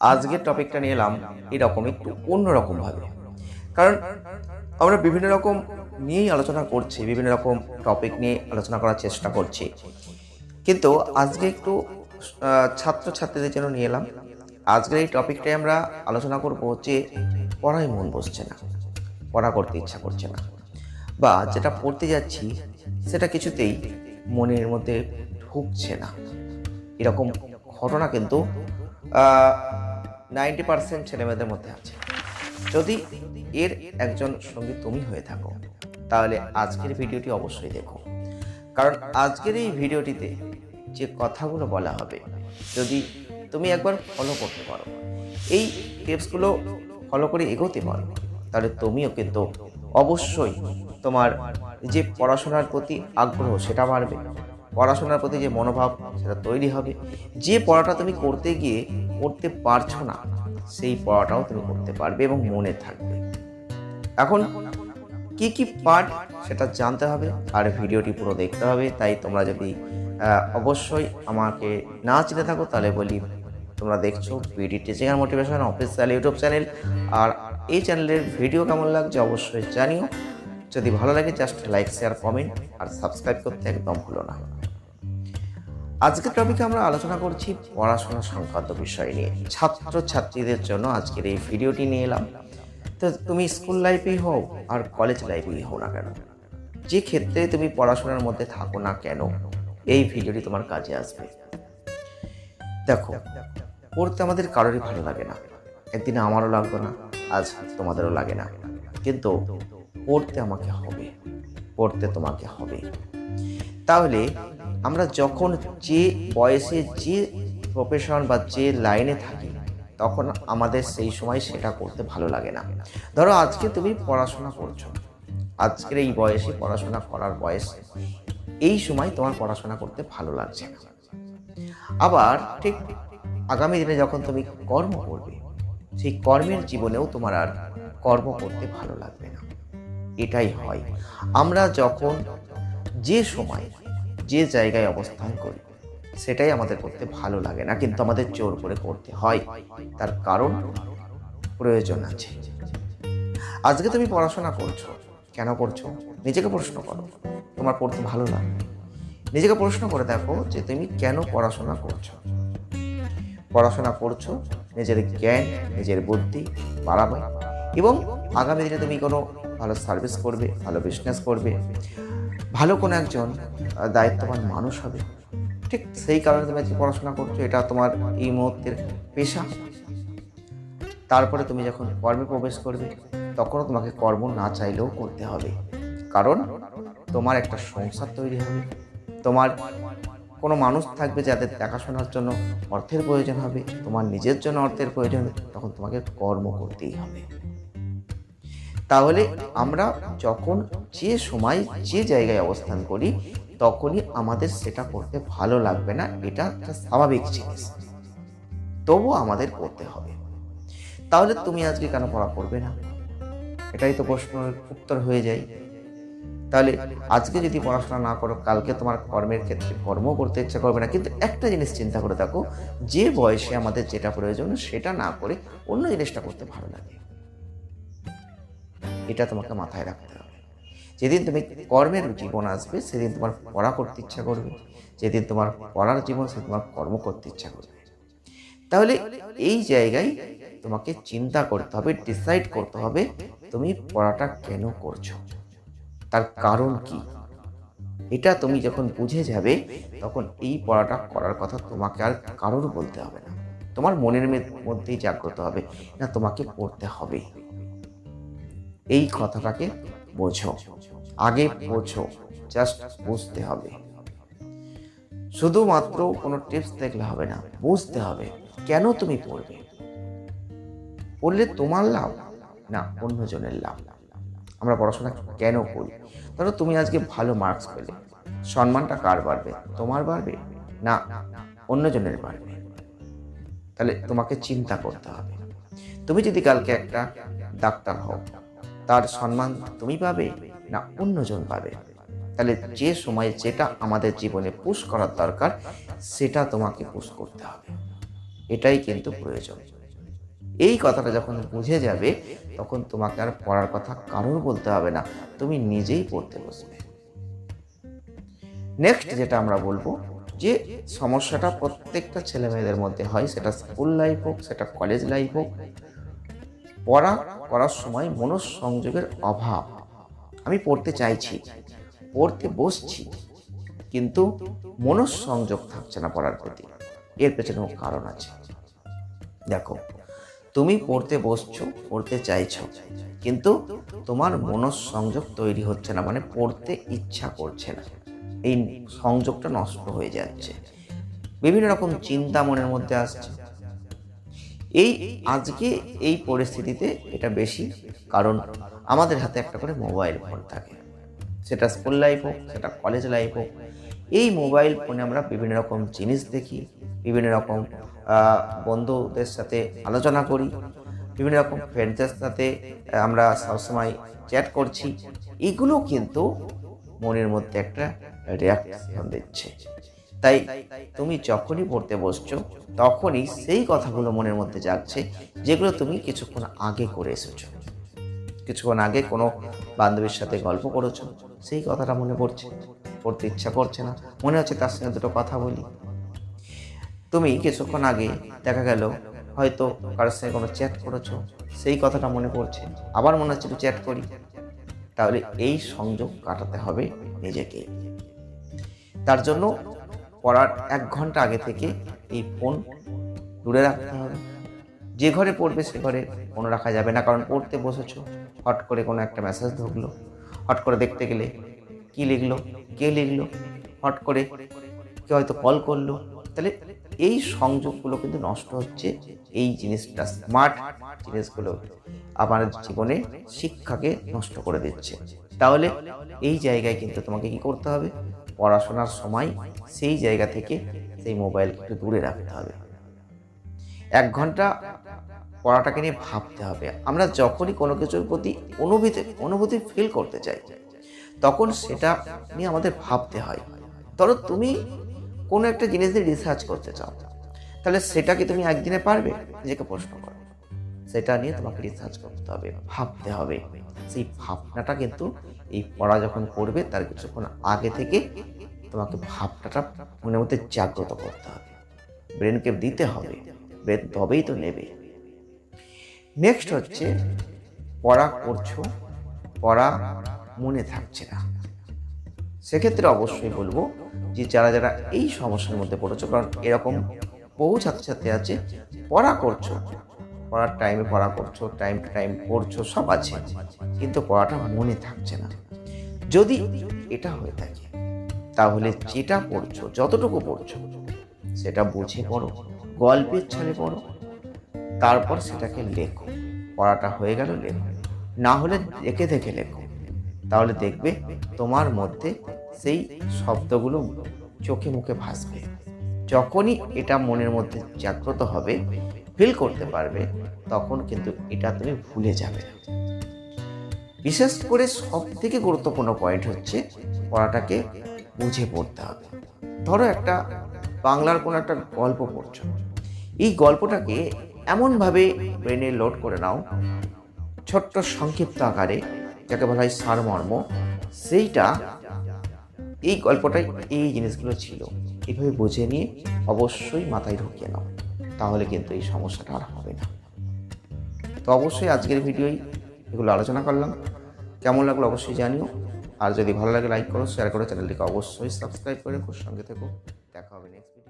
আজকের টপিকটা নিয়ে এলাম এরকম একটু অন্যরকম ভাবে কারণ আমরা বিভিন্ন রকম নিয়েই আলোচনা করছি, বিভিন্ন রকম টপিক নিয়ে আলোচনা করার চেষ্টা করছি। কিন্তু আজকে একটু ছাত্রছাত্রীদের জন্য নিয়ে এলাম। আজকের এই টপিকটাই আমরা আলোচনা করব যে পড়ায় মন বসছে না, পড়া করতে ইচ্ছা করছে না। বা যেটা পড়তে যাচ্ছি, সেটা কিছুতেই মনের মধ্যে ঢুকছে না। এরকম ঘটনা কিন্তু নাইনটি পার্সেন্ট ছেলেমেয়েদের মধ্যে আছে। যদি এর একজন সঙ্গী তুমি হয়ে থাকো, তাহলে আজকের ভিডিওটি অবশ্যই দেখো। কারণ আজকের এই ভিডিওটিতে যে কথাগুলো বলা হবে, যদি তুমি একবার ফলো করতে পারো, এই টিপসগুলো ফলো করে এগোতে পারো, তাহলে তুমিও কিন্তু অবশ্যই তোমার যে পড়াশোনার প্রতি আগ্রহ সেটা বাড়বে। পড়াশোনার প্রতি যে মনোভাব সেটা তৈরি হবে। যে পড়াটা তুমি করতে গিয়ে করতে পারছ না, সেই পড়াটাও তুমি করতে পারবে এবং মনে থাকবে। এখন কি কি পার্ট সেটা জানতে হবে আর ভিডিওটি পুরো দেখতে হবে। তাই তোমরা যদি অবশ্যই আমাকে না চিনে থাকো, তাহলে বলি তোমরা দেখছ বিডি টিচিং আর মোটিভেশন অফিসিয়াল ইউটিউব চ্যানেল আর এই চ্যানেলের ভিডিও কেমন লাগছে অবশ্যই জানিও। যদি ভালো লাগে জাস্ট লাইক শেয়ার কমেন্ট আর সাবস্ক্রাইব করতে একদম ভুলো না। আজকের টপিকে আমরা আলোচনা করছি পড়াশোনা সংক্রান্ত বিষয় নিয়ে। ছাত্র ছাত্রীদের জন্য আজকের এই ভিডিওটি নিয়ে এলাম। তো তুমি স্কুল লাইফেই হও আর কলেজ লাইফেই হও না কেন? যে ক্ষেত্রে তুমি পড়াশোনার মধ্যে থাকো না কেন, এই ভিডিওটি তোমার কাজে আসবে। দেখো, পড়তে আমাদের কারোরই ভালো লাগে না। একদিন আমারও লাগতো না, আজ তোমাদেরও লাগে না। কিন্তু পড়তে আমাকে হবে, পড়তে তোমাকে হবে। তাহলে আমরা যখন যে বয়সে যে প্রফেশন বা যে লাইনে থাকি, তখন আমাদের সেই সময় সেটা করতে ভালো লাগে না। ধরো আজকে তুমি পড়াশোনা করছ। আজকের এই বয়সে পড়াশোনা করার বয়স, এই সময় তোমার পড়াশোনা করতে ভালো লাগছে না। আবার ঠিক আগামী দিনে যখন তুমি কর্ম করবে, সেই কর্মের জীবনেও তোমার আর কর্ম করতে ভালো লাগবে না। এটাই হয়। আমরা যখন যে সময় যে জায়গায় অবস্থান করি, সেটাই আমাদের করতে ভালো লাগে না, কিন্তু আমাদের জোর করে করতে হয়। তার কারণ প্রয়োজন আছে। আজকে তুমি পড়াশোনা করছ, কেন করছ? নিজেকে প্রশ্ন করো, তোমার পড়তে ভালো লাগে? নিজেকে প্রশ্ন করে দেখো যে তুমি কেন পড়াশোনা করছ? পড়াশোনা করছ নিজের জ্ঞান, নিজের বুদ্ধি বাড়াবে এবং আগামী দিনে তুমি কোনো ভালো সার্ভিস করবে, ভালো বিজনেস করবে। ভালো কোনো একজন দায়িত্ববান মানুষ হবে। ঠিক সেই কারণে তুমি আজকে পড়াশোনা করছ, এটা তোমার এই মুহূর্তের পেশা। তারপরে তুমি যখন কর্মে প্রবেশ করবে, তখনও তোমাকে কর্ম না চাইলেও করতে হবে। কারণ তোমার একটা সংসার তৈরি হবে। তোমার কোনো মানুষ থাকবে যাদের দেখাশোনার জন্য অর্থের প্রয়োজন হবে। তোমার নিজের জন্য অর্থের প্রয়োজন তখন তোমাকে কর্ম করতেই হবে। তাহলে আমরা যখন যে সময়, যে জায়গায় অবস্থান করি, তখনই আমাদের সেটা করতে ভালো লাগবে না। এটা একটা স্বাভাবিক জিনিস। তবুও আমাদের করতে হবে। তাহলে তুমি আজকে কেন পড়া করবে না? এটাই তো প্রশ্নের উত্তর হয়ে যায়। তাহলে আজকে যদি পড়াশোনা না করো, কালকে তোমার কর্মের ক্ষেত্রে কর্ম করতে ইচ্ছা করবে না। কিন্তু একটা জিনিস চিন্তা করে দেখো, যে বয়সে আমাদের যেটা প্রয়োজন, সেটা না করে অন্য জিনিসটা করতে ভালো লাগে। এটা তোমাকে মাথায় রাখতে হবে। যেদিন তুমি কর্মের জীবন আসবে, সেদিন তোমার পড়া করতে ইচ্ছা করবে, যেদিন তোমার পড়ার জীবন, সেদিন তোমার কর্ম করতে ইচ্ছা করবে। তাহলে এই জায়গায় তোমাকে চিন্তা করতে হবে ডিসাইড করতে হবে, তুমি পড়াটা কেন করছ? তার কারণ কি? এটা তুমি যখন বুঝে যাবে, তখন এই পড়াটা করার কথা তোমাকে আর কারোর বলতে হবে না। তোমার মনের মধ্যেই জাগ্রত হবে, না তোমাকে পড়তে হবে। এই কথাটাকে বোঝো। আগে বোঝো জাস্ট বুঝতে হবে। শুধুমাত্র কোনো টিপস দেখলে হবে না, বুঝতে হবে কেন তুমি পড়বে। পড়লে তোমার লাভ না অন্যজনের লাভ। আমরা পড়াশোনা কেন করি? ধরো তুমি আজকে ভালো মার্কস পেলে। সম্মানটা কার বাড়বে? তোমার বাড়বে না অন্যজনের বাড়বে? তাহলে তোমাকে চিন্তা করতে হবে। তুমি যদি কালকে একটা ডাক্তার হও তার সম্মান তুমি পাবে না অন্যজন পাবে। তাহলে যে সময় যেটা আমাদের জীবনে পুশ করার দরকার, সেটা তোমাকে পুশ করতে হবে। এটাই কিন্তু প্রয়োজন। এই কথাটা যখন বুঝে যাবে, তখন তোমাকে আর পড়ার কথা কারোর বলতে হবে না, তুমি নিজেই পড়তে বসবে। নেক্সট যেটা আমরা বলব, যে সমস্যাটা প্রত্যেকটা ছেলেমেয়েদের মধ্যে হয়, সেটা স্কুল লাইফ হোক, সেটা কলেজ লাইফ হোক পড়া করার সময় মনঃসংযোগের অভাব। আমি পড়তে চাইছি, পড়তে বসছি, কিন্তু মনঃসংযোগ থাকছে না পড়ার প্রতি। এর পেছনেও কারণ আছে। দেখো, তুমি পড়তে বসছো, পড়তে চাইছো, কিন্তু তোমার মনঃসংযোগ তৈরি হচ্ছে না মানে পড়তে ইচ্ছা করছে না। এই সংযোগটা নষ্ট হয়ে যাচ্ছে। বিভিন্ন রকম চিন্তা মনের মধ্যে আসছে। এই আজকে এই পরিস্থিতিতে এটা বেশি, কারণ আমাদের হাতে একটা করে মোবাইল ফোন থাকে। সেটা স্কুল লাইফ হোক, সেটা কলেজ লাইফ হোক, এই মোবাইল ফোনে আমরা বিভিন্ন রকম জিনিস দেখি, বিভিন্ন রকম বন্ধুদের সাথে আলোচনা করি, বিভিন্ন রকম ফ্রেন্ডসদের সাথে আমরা সবসময় চ্যাট করছি। এগুলো কিন্তু মনের মধ্যে একটা রিয়াকশন দিচ্ছে। তাই তুমি যখনই পড়তে বসছো, তখনই সেই কথাগুলো মনের মধ্যে জাগছে, যেগুলো তুমি কিছুক্ষণ আগে করে এসেছ। কিছুক্ষণ আগে কোনো বান্ধবীর সাথে গল্প করেছ, সেই কথাটা মনে পড়ছে। পড়তে ইচ্ছা করছে না, মনে হচ্ছে তার সঙ্গে দুটো কথা বলি। তুমি কিছুক্ষণ আগে দেখা গেল, হয়তো কারোর সঙ্গে কোনো চ্যাট করেছ, সেই কথাটা মনে পড়ছে, আবার মনে হচ্ছে একটু চ্যাট করি। তাহলে এই সংযোগ কাটাতে হবে নিজেকে। তার জন্য পড়ার এক ঘণ্টা আগে থেকে এই ফোন দূরে রাখতে হবে। যে ঘরে পড়বে সে ঘরে ফোন রাখা যাবে না, কারণ পড়তে বসেছ, হট করে কোনো একটা মেসেজ ঢুকলো, হট করে দেখতে গেলে কি লিখলো, কে লিখলো, হট করে কে হয়তো কল করল। তাহলে এই সংযোগগুলো কিন্তু নষ্ট হচ্ছে এই জিনিসটা স্মার্ট জিনিসগুলো আমার জীবনে শিক্ষাকে নষ্ট করে দিচ্ছে। তাহলে এই জায়গায় কিন্তু তোমাকে কি করতে হবে? পড়াশোনার সময় সেই জায়গা থেকে সেই মোবাইলকে একটু দূরে রাখতে হবে। এক ঘণ্টা পড়াটাকে নিয়ে ভাবতে হবে। আমরা যখনই কোনো কিছুর প্রতি অনুভূতি অনুভূতি ফিল করতে চাই, তখন সেটা নিয়ে আমাদের ভাবতে হয়। ধরো তুমি কোনো একটা জিনিস নিয়ে রিসার্চ করতে চাও, তাহলে সেটা কি তুমি একদিনে পারবে? নিজেকে প্রশ্ন করো। সেটা নিয়ে তোমাকে রিসার্চ করতে হবে, ভাবতে হবে। সেই ভাবনাটা কিন্তু এই পড়া যখন করবে, তার কিছুক্ষণ আগে থেকে তোমাকে ভাবনাটা মনের মধ্যে জাগ্রত করতে হবে। ব্রেনকে দিতে হবে ব্রেন তবেই তো নেবে। নেক্সট হচ্ছে, পড়া করছ, পড়া মনে থাকছে না। সেক্ষেত্রে অবশ্যই বলব যে যারা যারা এই সমস্যার মধ্যে পড়েছো, কারণ এরকম বহু ছাত্রছাত্রী আছে, পড়া করছ পড়ার টাইমে পড়া করছ টাইম টু টাইম পড়ছো, সব আছে। কিন্তু পড়াটা মনে থাকছে না। যদি এটা হয়ে থাকে, তাহলে যেটা পড়ছো, যতটুকু পড়ছো, সেটা বুঝে পড়ো, গল্পের ছলে পড়ো, তারপর সেটাকে লেখো। পড়াটা হয়ে গেল, লেখো। না হলে দেখে দেখে লেখো। তাহলে দেখবে তোমার মধ্যে সেই শব্দগুলো চোখে মুখে ভাসবে। যখনই এটা মনের মধ্যে জাগ্রত হবে ফিল করতে পারবে, তখন কিন্তু এটা তুমি ভুলে যাবে। বিশেষ করে সব থেকে গুরুত্বপূর্ণ পয়েন্ট হচ্ছে পড়াটাকে বুঝে পড়তে হবে। ধরো একটা, বাংলার কোনো একটা গল্প পড়ছো। এই গল্পটাকে এমনভাবে ব্রেনে লোড করে নাও, ছোট্ট সংক্ষিপ্ত আকারে, যাকে বলা হয় সারমর্ম, সেইটা এই গল্পটাই এই জিনিসগুলো ছিল। এইভাবে বুঝে নিয়ে অবশ্যই মাথায় ঢুকিয়ে নাও। তাহলে কিন্তু এই সমস্যাটা আর হবে না। তো অবশ্যই আজকের ভিডিওই এগুলো আলোচনা করলাম। কেমন লাগল অবশ্যই জানিও। আর যদি ভালো লাগে লাইক করো শেয়ার করো চ্যানেলটিকে অবশ্যই সাবস্ক্রাইব করে খুব সঙ্গে থেকো। দেখা হবে নেক্সট